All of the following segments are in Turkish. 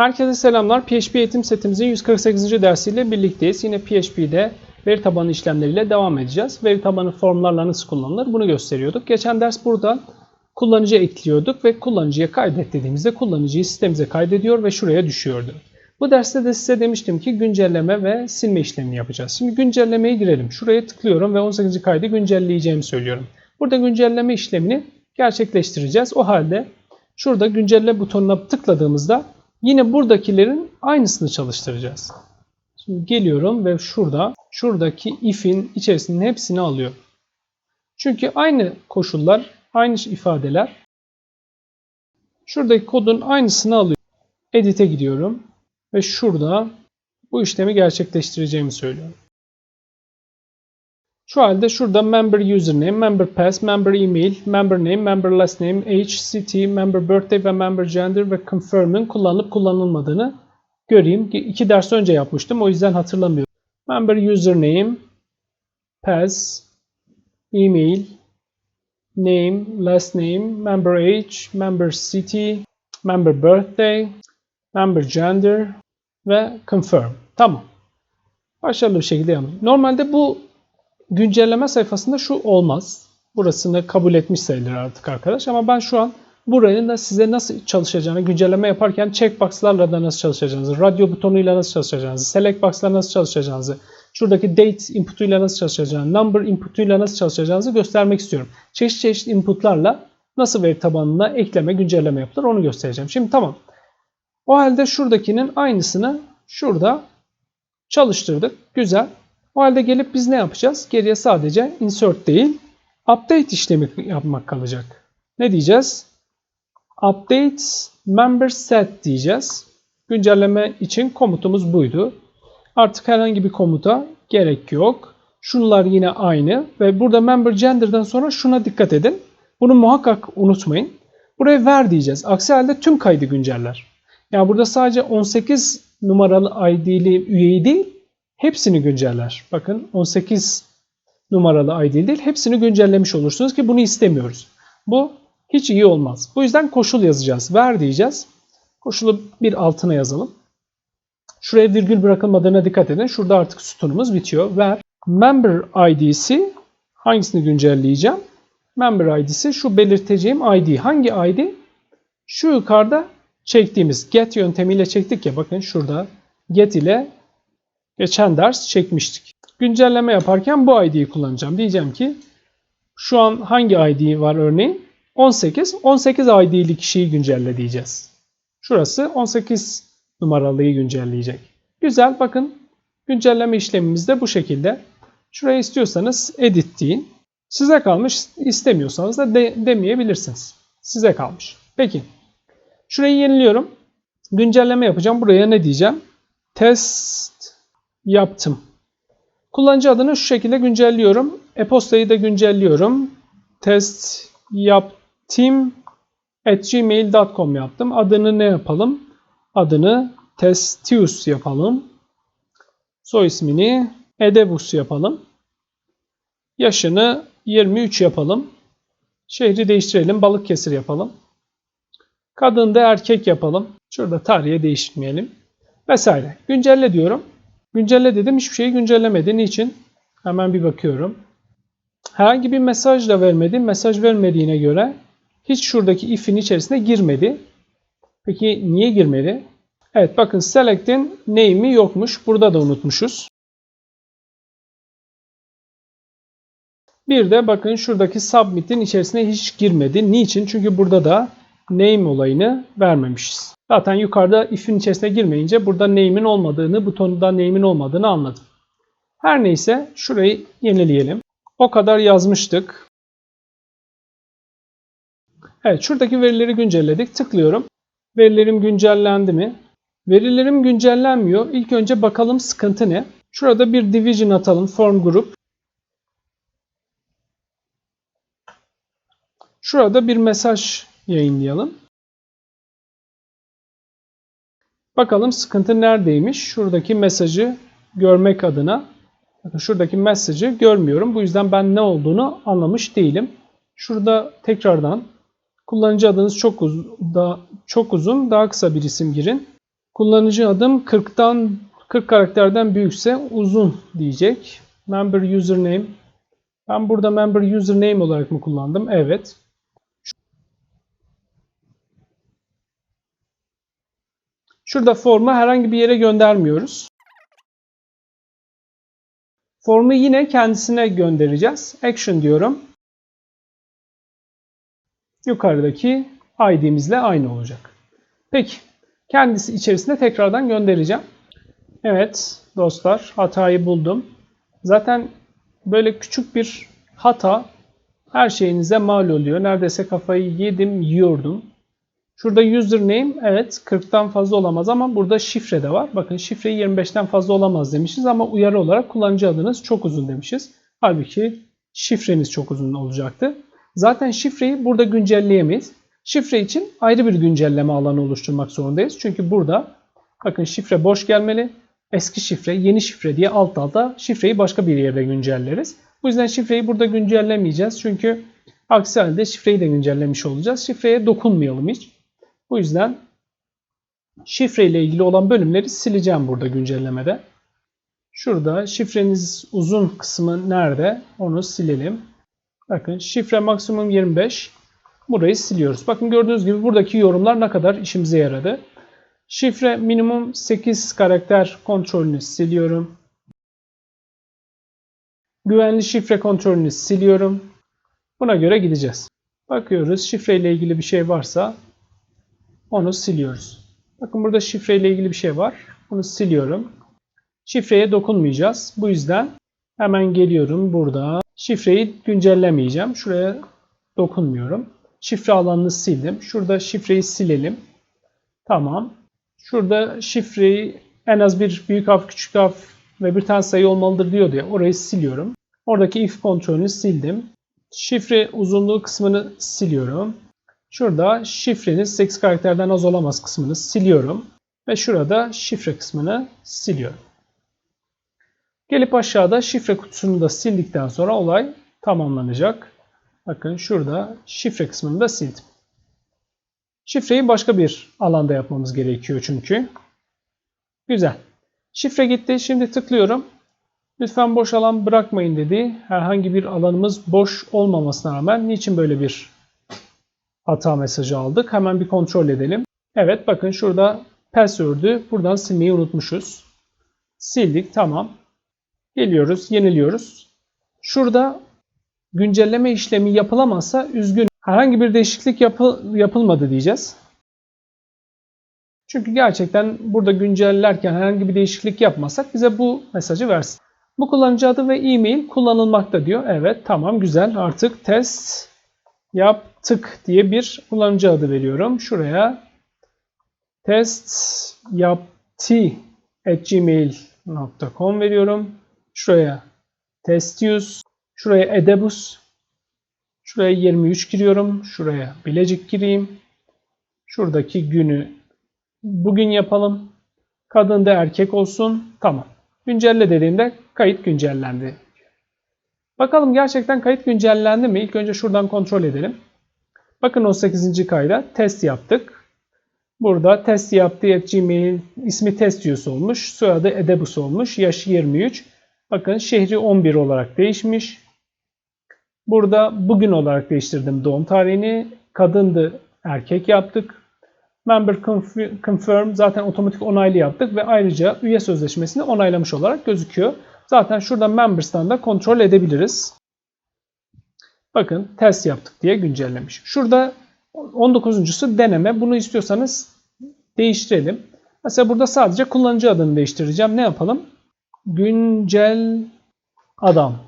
Herkese selamlar. PHP eğitim setimizin 148. dersiyle birlikteyiz. Yine PHP'de veri tabanı işlemleriyle devam edeceğiz. Veri tabanı formlarla nasıl kullanılır bunu gösteriyorduk. Geçen ders burada kullanıcı ekliyorduk ve kullanıcıya kaydet dediğimizde kullanıcıyı sistemimize kaydediyor ve şuraya düşüyordu. Bu derste de size demiştim ki güncelleme ve silme işlemini yapacağız. Şimdi güncellemeye girelim. Şuraya tıklıyorum ve 18. kaydı güncelleyeceğimi söylüyorum. Burada güncelleme işlemini gerçekleştireceğiz. O halde şurada güncelle butonuna tıkladığımızda yine buradakilerin aynısını çalıştıracağız. Şimdi geliyorum ve şurada şuradaki if'in içerisinin hepsini alıyor. Çünkü aynı koşullar, aynı ifadeler şuradaki kodun aynısını alıyor. Edit'e gidiyorum ve şurada bu işlemi gerçekleştireceğimi söylüyorum. Şu halde şurada member username, member pass, member email, member name, member last name, age, city, member birthday ve member gender ve confirm'ün kullanılıp kullanılmadığını göreyim. İki ders önce yapmıştım o yüzden hatırlamıyorum. Member username, pass, email, name, last name, member age, member city, member birthday, member gender ve confirm. Tamam. Başarılı bir şekilde yapın. Normalde bu güncelleme sayfasında şu olmaz. Burasını kabul etmiş sayılır artık arkadaş. Ama ben şu an buranın da size nasıl çalışacağını güncelleme yaparken checkbox'larla da nasıl çalışacağınızı, radyo butonuyla nasıl çalışacağınızı, select box'la nasıl çalışacağınızı, şuradaki date inputuyla nasıl çalışacağınızı, number inputuyla nasıl çalışacağınızı göstermek istiyorum. Çeşit çeşit inputlarla nasıl veri tabanına ekleme, güncelleme yapılır onu göstereceğim. Şimdi tamam. O halde şuradakinin aynısını şurada çalıştırdık. Güzel. O halde gelip biz ne yapacağız? Geriye sadece insert değil, update işlemi yapmak kalacak. Ne diyeceğiz? Update member set diyeceğiz. Güncelleme için komutumuz buydu. Artık herhangi bir komuta gerek yok. Şunlar yine aynı ve burada member gender'dan sonra şuna dikkat edin. Bunu muhakkak unutmayın. Buraya ver diyeceğiz. Aksi halde tüm kaydı günceller. Yani burada sadece 18 numaralı ID'li üyeyi değil, hepsini günceller. Bakın 18 numaralı ID değil, hepsini güncellemiş olursunuz ki bunu istemiyoruz. Bu hiç iyi olmaz. Bu yüzden koşul yazacağız. Ver diyeceğiz. Koşulu bir altına yazalım. Şuraya virgül bırakılmadığına dikkat edin. Şurada artık sütunumuz bitiyor. Ver. Member ID'si hangisini güncelleyeceğim? Member ID'si şu belirteceğim ID. Hangi ID? Şu yukarıda çektiğimiz get yöntemiyle çektik ya bakın şurada get ile geçen ders çekmiştik. Güncelleme yaparken bu ID'yi kullanacağım. Diyeceğim ki şu an hangi ID var örneğin? 18. 18 ID'li kişiyi güncelle diyeceğiz. Şurası 18 numaralıyı güncelleyecek. Güzel bakın güncelleme işlemimiz de bu şekilde. Şuraya istiyorsanız edit deyin. Size kalmış. istemiyorsanız da de, demeyebilirsiniz. Size kalmış. Peki. Şurayı yeniliyorum. Güncelleme yapacağım. Buraya ne diyeceğim? Test yaptım. Kullanıcı adını şu şekilde güncelliyorum. E-postayı da güncelliyorum. Test yaptım at gmail.com yaptım. Adını ne yapalım? Adını Testius yapalım. Soy ismini Edebus yapalım. Yaşını 23 yapalım. Şehri değiştirelim. Balıkesir yapalım. Kadın da erkek yapalım. Şurada tarihe değiştirmeyelim. Vesaire. Güncelle diyorum. Güncelle dedim. Hiçbir şeyi güncellemedi. Niçin? Hemen bir bakıyorum. Herhangi bir mesaj da vermedi. Mesaj vermediğine göre hiç şuradaki if'in içerisine girmedi. Peki niye girmedi? Evet bakın select'in name'i yokmuş. Burada da unutmuşuz. Bir de bakın şuradaki submit'in içerisine hiç girmedi. Niçin? Çünkü burada da name olayını vermemişiz. Zaten yukarıda if'in içerisine girmeyince burada name'in olmadığını, butonda name'in olmadığını anladım. Her neyse şurayı yenileyelim. O kadar yazmıştık. Evet şuradaki verileri güncelledik. Tıklıyorum. Verilerim güncellendi mi? Verilerim güncellenmiyor. İlk önce bakalım sıkıntı ne? Şurada bir division atalım. Form group. Şurada bir mesaj yayınlayalım. Bakalım sıkıntı neredeymiş? Şuradaki mesajı görmek adına. Bakın şuradaki mesajı görmüyorum. Bu yüzden ben ne olduğunu anlamış değilim. Şurada tekrardan kullanıcı adınız çok uzun, da, çok uzun, daha kısa bir isim girin. Kullanıcı adım 40'tan 40 karakterden büyükse uzun diyecek. Member username. Ben burada member username olarak mı kullandım? Evet. Şurada formu herhangi bir yere göndermiyoruz. Formu yine kendisine göndereceğiz. Action diyorum. Yukarıdaki ID'mizle aynı olacak. Peki. Kendisi içerisinde tekrardan göndereceğim. Evet dostlar hatayı buldum. Zaten böyle küçük bir hata her şeyinize mal oluyor. Neredeyse kafayı yedim, yiyordum. Şurada username evet 40'tan fazla olamaz ama burada şifre de var. Bakın şifreyi 25'ten fazla olamaz demişiz ama uyarı olarak kullanıcı adınız çok uzun demişiz. Halbuki şifreniz çok uzun olacaktı. Zaten şifreyi burada güncelleyemeyiz. Şifre için ayrı bir güncelleme alanı oluşturmak zorundayız. Çünkü burada bakın şifre boş gelmeli. Eski şifre, yeni şifre diye alt alta şifreyi başka bir yerde güncelleriz. Bu yüzden şifreyi burada güncellemeyeceğiz. Çünkü aksi halde şifreyi de güncellemiş olacağız. Şifreye dokunmayalım hiç. Bu yüzden şifre ile ilgili olan bölümleri sileceğim burada güncellemede. Şurada şifreniz uzun kısmı nerede? Onu silelim. Bakın şifre maksimum 25. Burayı siliyoruz. Bakın gördüğünüz gibi buradaki yorumlar ne kadar işimize yaradı. Şifre minimum 8 karakter kontrolünü siliyorum. Güvenli şifre kontrolünü siliyorum. Buna göre gideceğiz. Bakıyoruz şifre ile ilgili bir şey varsa onu siliyoruz. Bakın burada şifre ile ilgili bir şey var. Bunu siliyorum. Şifreye dokunmayacağız. Bu yüzden hemen geliyorum burada. Şifreyi güncellemeyeceğim. Şuraya dokunmuyorum. Şifre alanını sildim. Şurada şifreyi silelim. Tamam. Şurada şifreyi en az bir büyük harf, küçük harf ve bir tane sayı olmalıdır diyor diye orayı siliyorum. Oradaki if kontrolünü sildim. Şifre uzunluğu kısmını siliyorum. Şurada şifreniz 8 karakterden az olamaz kısmını siliyorum. Ve şurada şifre kısmını siliyorum. Gelip aşağıda şifre kutusunu da sildikten sonra olay tamamlanacak. Bakın şurada şifre kısmını da sildim. Şifreyi başka bir alanda yapmamız gerekiyor çünkü. Güzel. Şifre gitti. Şimdi tıklıyorum. Lütfen boş alan bırakmayın dedi. Herhangi bir alanımız boş olmamasına rağmen niçin böyle bir hata mesajı aldık? Hemen bir kontrol edelim. Evet bakın şurada password'ü buradan silmeyi unutmuşuz. Sildik tamam. Geliyoruz yeniliyoruz. Şurada güncelleme işlemi yapılamazsa üzgün herhangi bir değişiklik yapı, yapılmadı diyeceğiz. Çünkü gerçekten burada güncellerken herhangi bir değişiklik yapmasak bize bu mesajı versin. Bu kullanıcı adı ve e-mail kullanılmakta diyor. Evet tamam güzel artık test yaptık diye bir kullanıcı adı veriyorum. Şuraya test yaptı at gmail.com veriyorum. Şuraya test use. Şuraya edebus. Şuraya 23 giriyorum. Şuraya Bilecik gireyim. Şuradaki günü bugün yapalım. Kadın da erkek olsun. Tamam. Güncelle dediğimde kayıt güncellendi. Bakalım gerçekten kayıt güncellendi mi? İlk önce şuradan kontrol edelim. Bakın 18. kayda test yaptık. Burada test yaptı at gmail ismi test olmuş. Soyadı edebus olmuş. Yaşı 23. Bakın şehri 11 olarak değişmiş. Burada bugün olarak değiştirdim doğum tarihini. Kadındı, erkek yaptık. Member confirm zaten otomatik onaylı yaptık ve ayrıca üye sözleşmesini onaylamış olarak gözüküyor. Zaten şurada members'tan da kontrol edebiliriz. Bakın test yaptık diye güncellemiş. Şurada 19.sü deneme. Bunu istiyorsanız değiştirelim. Mesela burada sadece kullanıcı adını değiştireceğim. Ne yapalım? Güncel adam.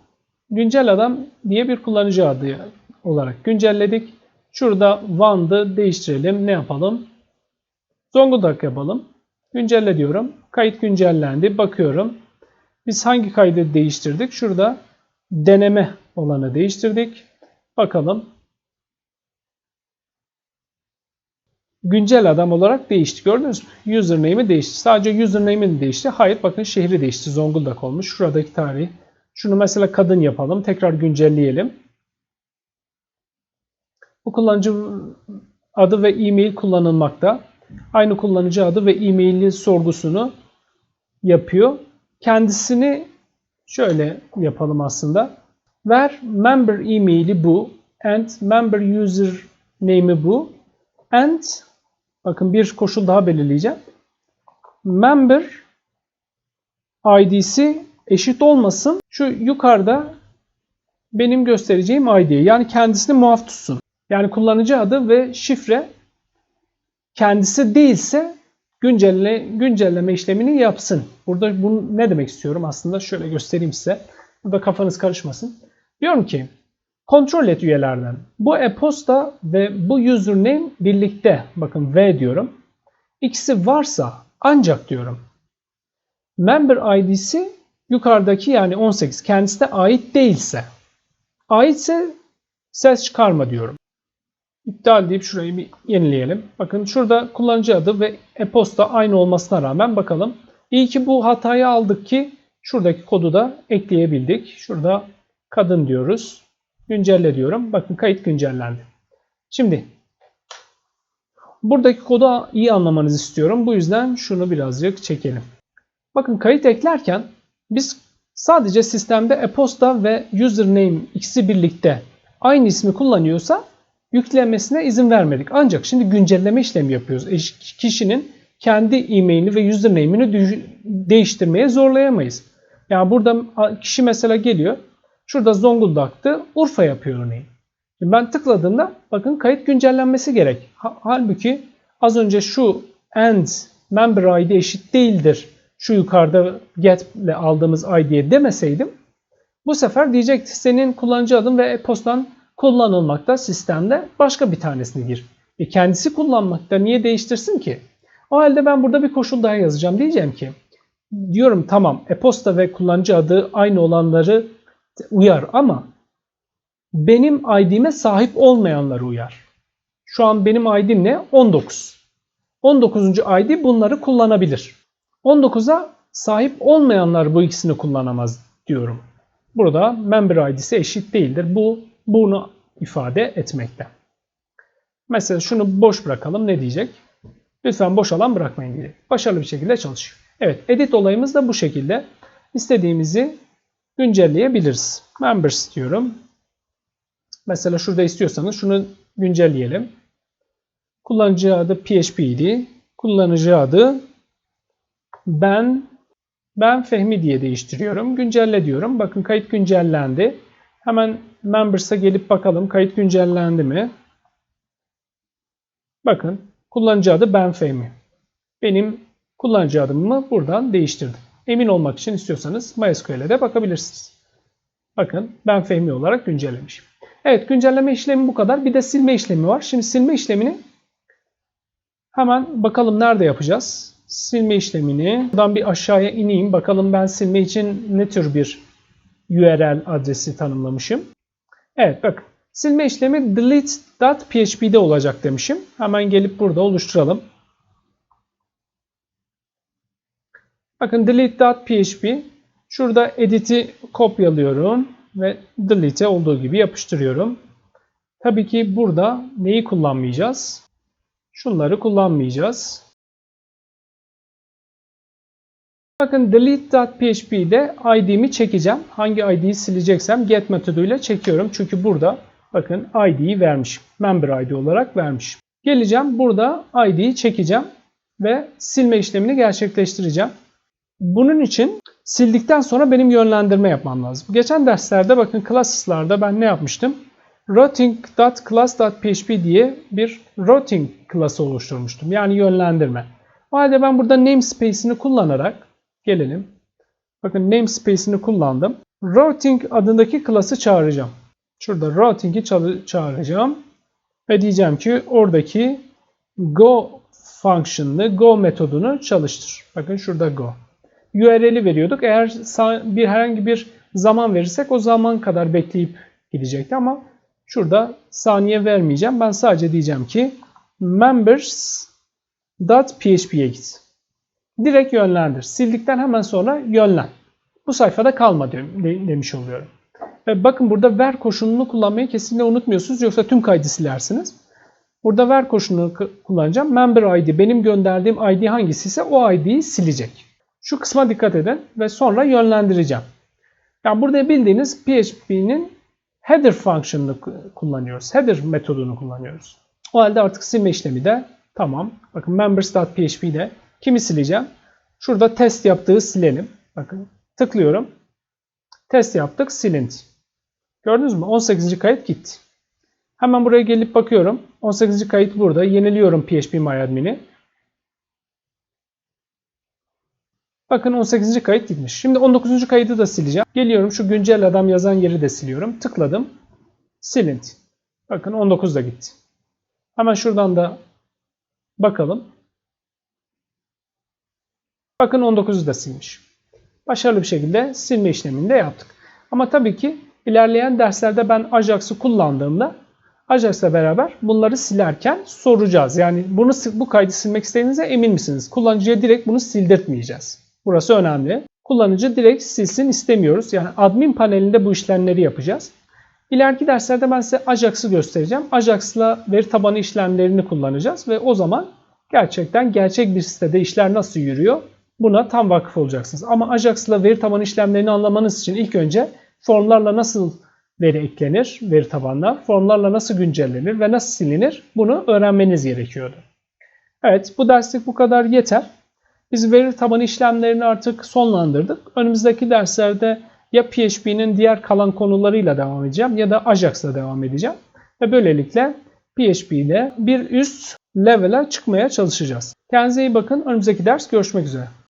Güncel adam diye bir kullanıcı adı olarak güncelledik. Şurada Van'dı değiştirelim. Ne yapalım? Zonguldak yapalım. Güncelle diyorum. Kayıt güncellendi. Bakıyorum. Biz hangi kaydı değiştirdik? Şurada deneme olanı değiştirdik. Bakalım. Güncel adam olarak değişti. Gördünüz mü? Username'i değişti. Sadece username'in değişti. Hayır bakın şehri değişti. Zonguldak olmuş. Şuradaki tarih. Şunu mesela kadın yapalım. Tekrar güncelleyelim. Bu kullanıcı adı ve e-mail kullanılmakta. aynı kullanıcı adı ve e-maili sorgusunu yapıyor. Kendisini şöyle yapalım aslında. Ver member e-maili bu and member user name'i bu and bakın bir koşul daha belirleyeceğim. Member ID'si eşit olmasın. Şu yukarıda benim göstereceğim ID. Yani kendisini muaf tutsun. Yani kullanıcı adı ve şifre kendisi değilse güncelle, güncelleme işlemini yapsın. Burada bunu ne demek istiyorum aslında şöyle göstereyim size. Burada kafanız karışmasın. Diyorum ki kontrol et üyelerden. Bu e-posta ve bu username birlikte bakın V diyorum. İkisi varsa ancak diyorum. Member ID'si yukarıdaki yani 18 kendisine ait değilse aitse ses çıkarma diyorum. İptal deyip şurayı bir yenileyelim. Bakın şurada kullanıcı adı ve e-posta aynı olmasına rağmen bakalım. İyi ki bu hatayı aldık ki şuradaki kodu da ekleyebildik. Şurada kadın diyoruz. Güncelle diyorum. Bakın kayıt güncellendi. Şimdi buradaki kodu iyi anlamanızı istiyorum. Bu yüzden şunu birazcık çekelim. Bakın kayıt eklerken biz sadece sistemde e-posta ve username ikisi birlikte aynı ismi kullanıyorsa yüklenmesine izin vermedik. Ancak şimdi güncelleme işlemi yapıyoruz. E, kişinin kendi e-mailini ve username'ini değiştirmeye zorlayamayız. Yani burada kişi mesela geliyor. Şurada Zonguldak'tı. Urfa yapıyor örneğin. Şimdi ben tıkladığımda bakın kayıt güncellenmesi gerek. Halbuki az önce şu and member ID eşit değildir. Şu yukarıda get ile aldığımız ID'ye demeseydim bu sefer diyecekti senin kullanıcı adın ve e-postan kullanılmakta sistemde başka bir tanesini gir. E kendisi kullanmakta niye değiştirsin ki? O halde ben burada bir koşul daha yazacağım. Diyeceğim ki diyorum tamam e-posta ve kullanıcı adı aynı olanları uyar ama benim ID'me sahip olmayanları uyar. Şu an benim ID'm ne? 19. 19. ID bunları kullanabilir. 19'a sahip olmayanlar bu ikisini kullanamaz diyorum. Burada member ID'si eşit değildir. Bu bunu ifade etmekte. Mesela şunu boş bırakalım. Ne diyecek? Lütfen boş alan bırakmayın diyecek. Başarılı bir şekilde çalışıyor. Evet, edit olayımız da bu şekilde. İstediğimizi güncelleyebiliriz. Members diyorum. Mesela şurada istiyorsanız şunu güncelleyelim. Kullanıcı adı PHP idi. Kullanıcı adı ben ben Fehmi diye değiştiriyorum. Güncelle diyorum. Bakın kayıt güncellendi. Hemen Members'a gelip bakalım kayıt güncellendi mi? Bakın kullanıcı adı Ben Fehmi. Benim kullanıcı adımı buradan değiştirdim. Emin olmak için istiyorsanız MySQL'e de bakabilirsiniz. Bakın ben Fehmi olarak güncellemişim. Evet güncelleme işlemi bu kadar. Bir de silme işlemi var. Şimdi silme işlemini hemen bakalım nerede yapacağız. Silme işlemini buradan bir aşağıya ineyim. Bakalım ben silme için ne tür bir URL adresi tanımlamışım. Evet bak silme işlemi delete.php'de olacak demişim. Hemen gelip burada oluşturalım. Bakın delete.php şurada edit'i kopyalıyorum ve delete'e olduğu gibi yapıştırıyorum. Tabii ki burada neyi kullanmayacağız? Şunları kullanmayacağız. Bakın delete.php'de id'mi çekeceğim. Hangi id'yi sileceksem get metoduyla çekiyorum. Çünkü burada bakın id'yi vermiş. Member id olarak vermiş. Geleceğim burada id'yi çekeceğim ve silme işlemini gerçekleştireceğim. Bunun için sildikten sonra benim yönlendirme yapmam lazım. Geçen derslerde bakın classes'larda ben ne yapmıştım? routing.class.php diye bir routing klası oluşturmuştum. Yani yönlendirme. O halde ben burada namespace'ini kullanarak gelelim. Bakın namespace'ini kullandım. Routing adındaki klası çağıracağım. Şurada routing'i çağıracağım. Ve diyeceğim ki oradaki go function'ını, go metodunu çalıştır. Bakın şurada go. URL'i veriyorduk. Eğer bir herhangi bir zaman verirsek o zaman kadar bekleyip gidecekti ama şurada saniye vermeyeceğim. Ben sadece diyeceğim ki members.php'ye git. Direkt yönlendir. Sildikten hemen sonra yönlen. Bu sayfada kalma demiş oluyorum. Ve bakın burada ver koşulunu kullanmayı kesinlikle unutmuyorsunuz. Yoksa tüm kaydı silersiniz. Burada ver koşulunu kullanacağım. Member ID benim gönderdiğim ID hangisi ise o ID'yi silecek. Şu kısma dikkat edin ve sonra yönlendireceğim. Yani burada bildiğiniz PHP'nin header ku- kullanıyoruz. Header metodunu kullanıyoruz. O halde artık silme işlemi de tamam. Bakın members.php'de kimi sileceğim? Şurada test yaptığı silelim. Bakın tıklıyorum. Test yaptık silindi. Gördünüz mü? 18. kayıt gitti. Hemen buraya gelip bakıyorum. 18. kayıt burada. Yeniliyorum phpMyAdmin'i. Bakın 18. kayıt gitmiş. Şimdi 19. kaydı da sileceğim. Geliyorum şu güncel adam yazan yeri de siliyorum. Tıkladım. Silindi. Bakın 19 da gitti. Hemen şuradan da bakalım. Bakın 19'u da silmiş. Başarılı bir şekilde silme işlemini de yaptık. Ama tabii ki ilerleyen derslerde ben Ajax'ı kullandığımda Ajax'la beraber bunları silerken soracağız. Yani bunu bu kaydı silmek istediğinize emin misiniz? Kullanıcıya direkt bunu sildirtmeyeceğiz. Burası önemli. Kullanıcı direkt silsin istemiyoruz. Yani admin panelinde bu işlemleri yapacağız. İleriki derslerde ben size Ajax'ı göstereceğim. Ajax'la veri tabanı işlemlerini kullanacağız ve o zaman gerçekten gerçek bir sitede işler nasıl yürüyor buna tam vakıf olacaksınız. Ama Ajax'la veri tabanı işlemlerini anlamanız için ilk önce formlarla nasıl veri eklenir veri tabanına, formlarla nasıl güncellenir ve nasıl silinir bunu öğrenmeniz gerekiyordu. Evet bu derslik bu kadar yeter. Biz veri tabanı işlemlerini artık sonlandırdık. Önümüzdeki derslerde ya PHP'nin diğer kalan konularıyla devam edeceğim ya da Ajax'la devam edeceğim. Ve böylelikle PHP ile bir üst level'e çıkmaya çalışacağız. Kendinize iyi bakın. Önümüzdeki ders görüşmek üzere.